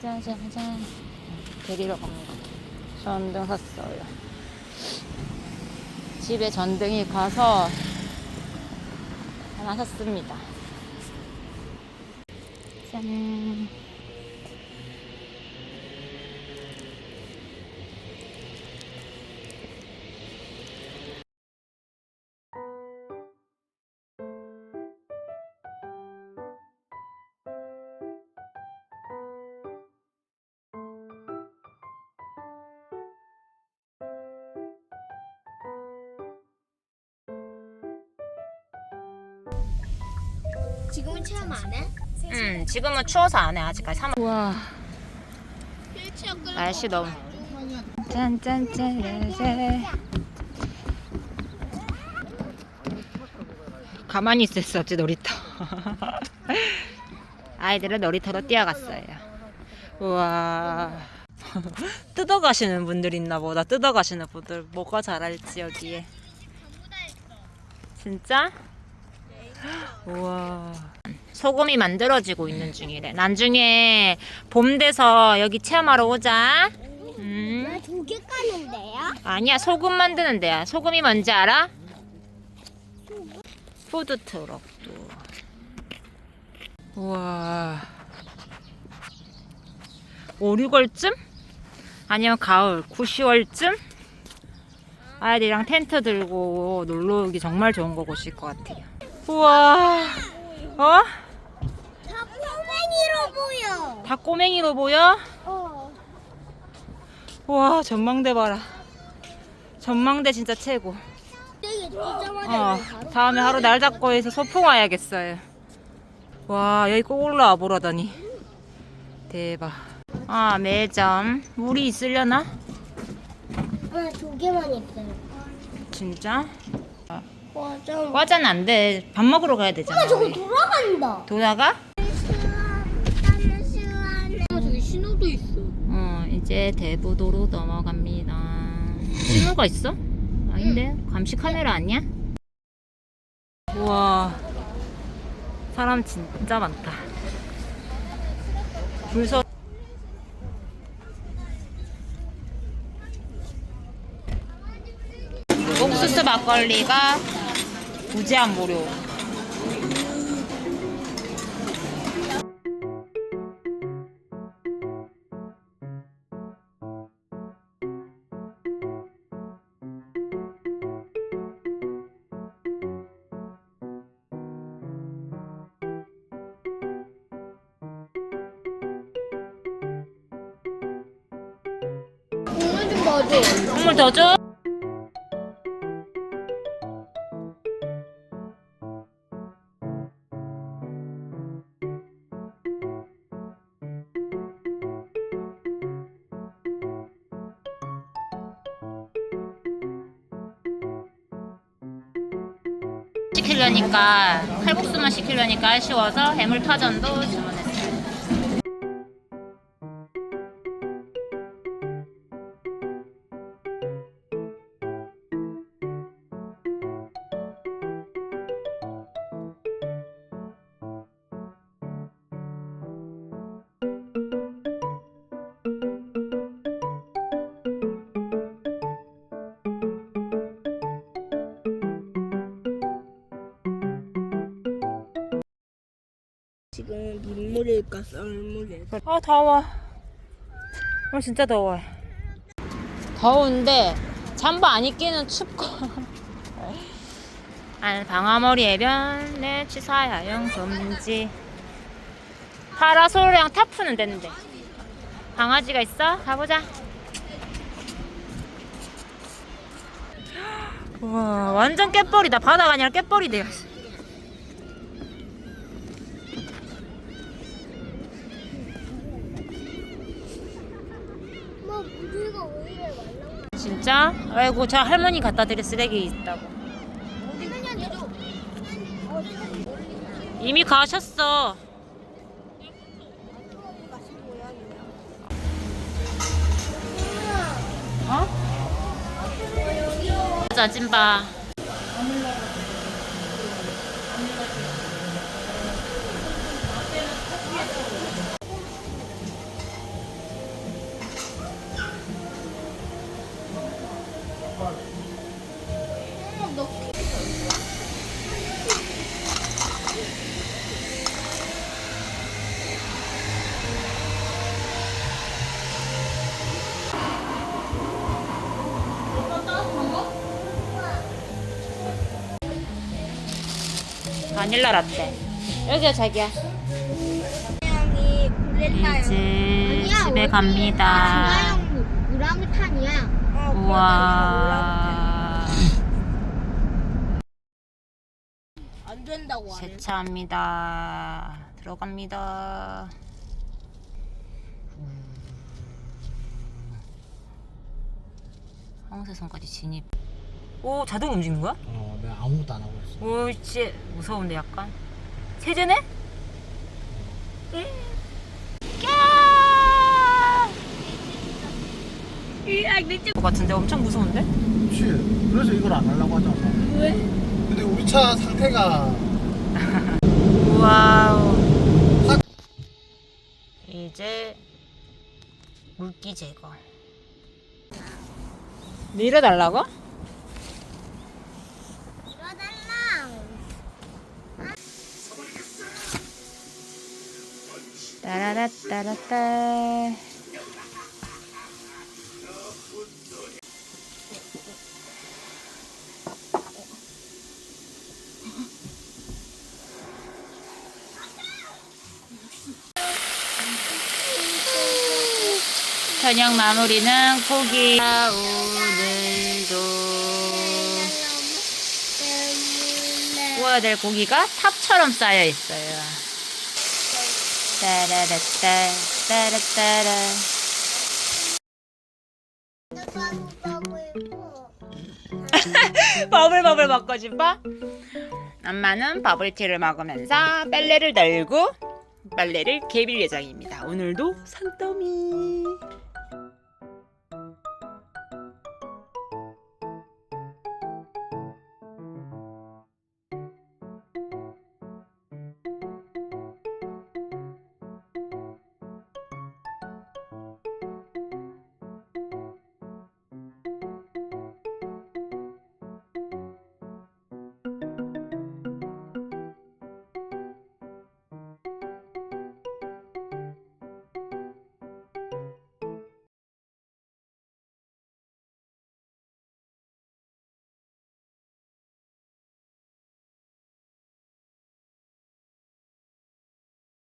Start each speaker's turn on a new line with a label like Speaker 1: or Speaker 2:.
Speaker 1: 짜자잔. 데리러 갑니다. 전등 샀어요. 집에 전등이 가서 하나 샀습니다. 짠.
Speaker 2: 지금은 체험 안 해?
Speaker 1: 음, 지금은 추워서 안 해. 아직까지 3월. 우와, 날씨 너무. 짠짠짠짠. 가만히 있을 수 없지 놀이터. 아이들은 놀이터로 뛰어갔어요. 우와. 뜯어가시는 분들 있나 보다. 뜯어가시는 분들 뭐가 잘할지 여기에. 진짜? 우와. 소금이 만들어지고 있는 중이래. 나중에 봄 돼서 여기 체험하러 오자. 음.
Speaker 2: 조개 까는데요?
Speaker 1: 아니야 소금 만드는 데야 소금이 뭔지 알아? 푸드 트럭도 우와 5, 6월쯤? 아니면 가을 9, 10월쯤? 아이들이랑 텐트 들고 놀러 오기 정말 좋은 거 곳일 것 같아요 우와 어?
Speaker 2: 다 꼬맹이로 보여.
Speaker 1: 다 꼬맹이로 보여?
Speaker 2: 어.
Speaker 1: 우와 전망대 봐라 전망대 진짜 최고 어, 다음에 하루 날 잡고 해서 소풍 와야겠어요. 와, 여기 꼭 올라와 보라더니. 대박. 아, 매점. 물이 있으려나?
Speaker 2: 아, 조개만 있어요.
Speaker 1: 진짜?
Speaker 2: 와, 좀.
Speaker 1: 과자는 안 돼. 밥 먹으러 가야 되잖아.
Speaker 2: 아, 저거
Speaker 1: 우리.
Speaker 2: 돌아간다.
Speaker 1: 돌아가?
Speaker 2: 아, 저기 신호도 있어.
Speaker 1: 어, 이제 대부도로 넘어갑니다. 신호가 있어? 아닌데? 감시 카메라 아니야? 우와. 사람 진짜 많다. 줄 서 옥수수 막걸리가 무제한 무료.
Speaker 2: 국물 좀 넣어줘.
Speaker 1: 선물 더 줘? 시키려니까 칼국수만 시키려니까 아쉬워서 해물파전도 주문
Speaker 2: 지금 민물일까 썰물일까?
Speaker 1: 아 더워. 오늘 진짜 더워요. 더운데 잠바 안 입기는 춥고. 안 방아머리 해변 내 취사야영 금지. 파라솔이랑 타프는 됐는데. 강아지가 있어? 가보자. 와 완전 깻벌이다. 바다가 아니라 되었어.
Speaker 2: 뭐 물가 왜 이래 말랑
Speaker 1: 진짜? 아이고 저 할머니 갖다 드릴 쓰레기 있다고. 이미 가셨어. 어? 짜진바. 바닐라 라떼. 여기야 자기야. 이제 집에 갑니다.
Speaker 2: 중화형 우랑우탄이야.
Speaker 1: 우와.
Speaker 2: 안 된다고 하네.
Speaker 1: 세차합니다. 들어갑니다. 황새선까지 진입. 오 자동 움직이는 거야?
Speaker 3: 어, 내가 아무것도 안 하고 있어.
Speaker 1: 오, 씨 무서운데 약간. 세제네? 것 같은데 엄청 무서운데?
Speaker 3: 그렇지. 그래서 이걸 안 하려고 하잖아.
Speaker 2: 왜?
Speaker 3: 근데 우리 차 상태가
Speaker 1: 와우. 이제 물기 제거. 밀어달라고?
Speaker 2: 이러달라.
Speaker 1: 따라라따라따. 저녁 마무리는 고기. 아, 오늘도 구워야 될 고기가 탑처럼 쌓여 있어요. 따라라따 따라따라 버블버블 먹고 싶어? 엄마는 버블티를 먹으면서 빨래를 널고 빨래를 개빌 예정입니다. 오늘도 산더미